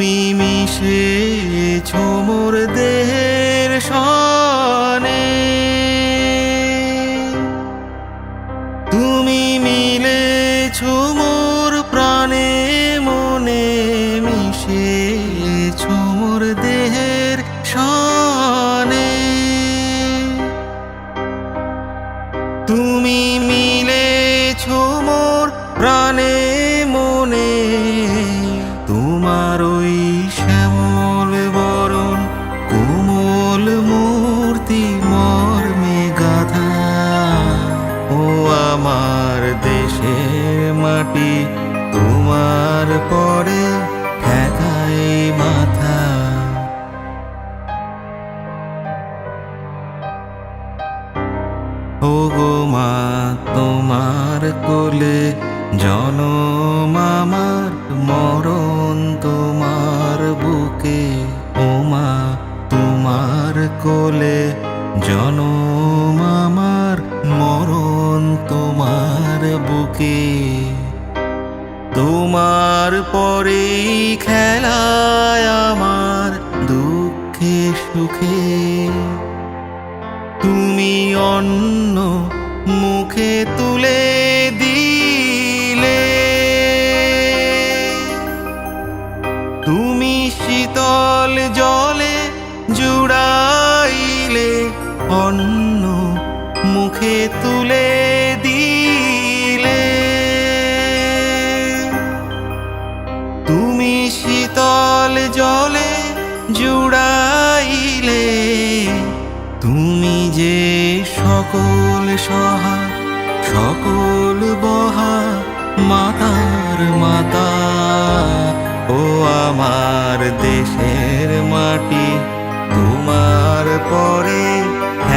তুমি মিশে ঝুমুর দেহের সনে। তুমি মিলে ঝুমুর প্রাণে মনে, মিশে ঝুমুর দেহের সনে। তুমি মিলে ঝুমুর প্রাণে দেশে মাটি, তোমার পরে ঠেকাই মাথা। ওগো মা, তোমার কোলে জনম আমার, মরণ তোমার বুকে। ওমা তোমার কোলে জনম বুকে তোমার পরেই খেলায় আমার দুঃখে সুখে। তুমি অন্য মুখে তুলে দিলে। তুমি শীতল জলে জুড়াইলে অন্য মুখে তুলে জুড়াইলে তুমি যে সকল সহা সকল বহা মাতার মাতা, ও আমার দেশের মাটি, তোমার পরে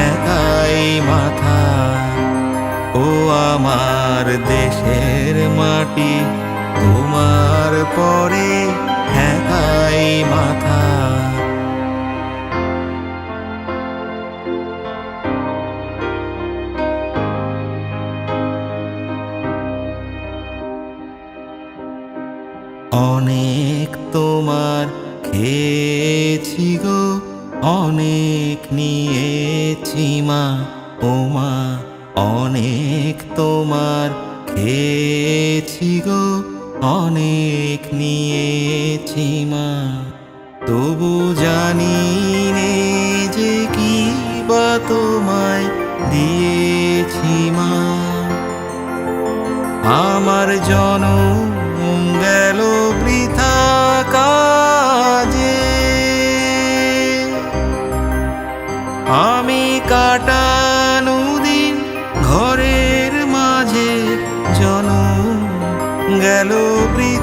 একাই মাথা, ও আমার দেশের মাটি, তোমার অনেক তোমার খেয়েছি গো, অনেক নিয়েছি মা। ও মা, অনেক তোমার খেয়েছি গো, অনেক নিয়েছি মা। তবু জানি নে যে কি বা তোমায় দিয়েছি মা। আমার জনম গেল বৃথা কাজে। আমি কাটানো দিন ঘরের মাঝে জনম গেল বৃথা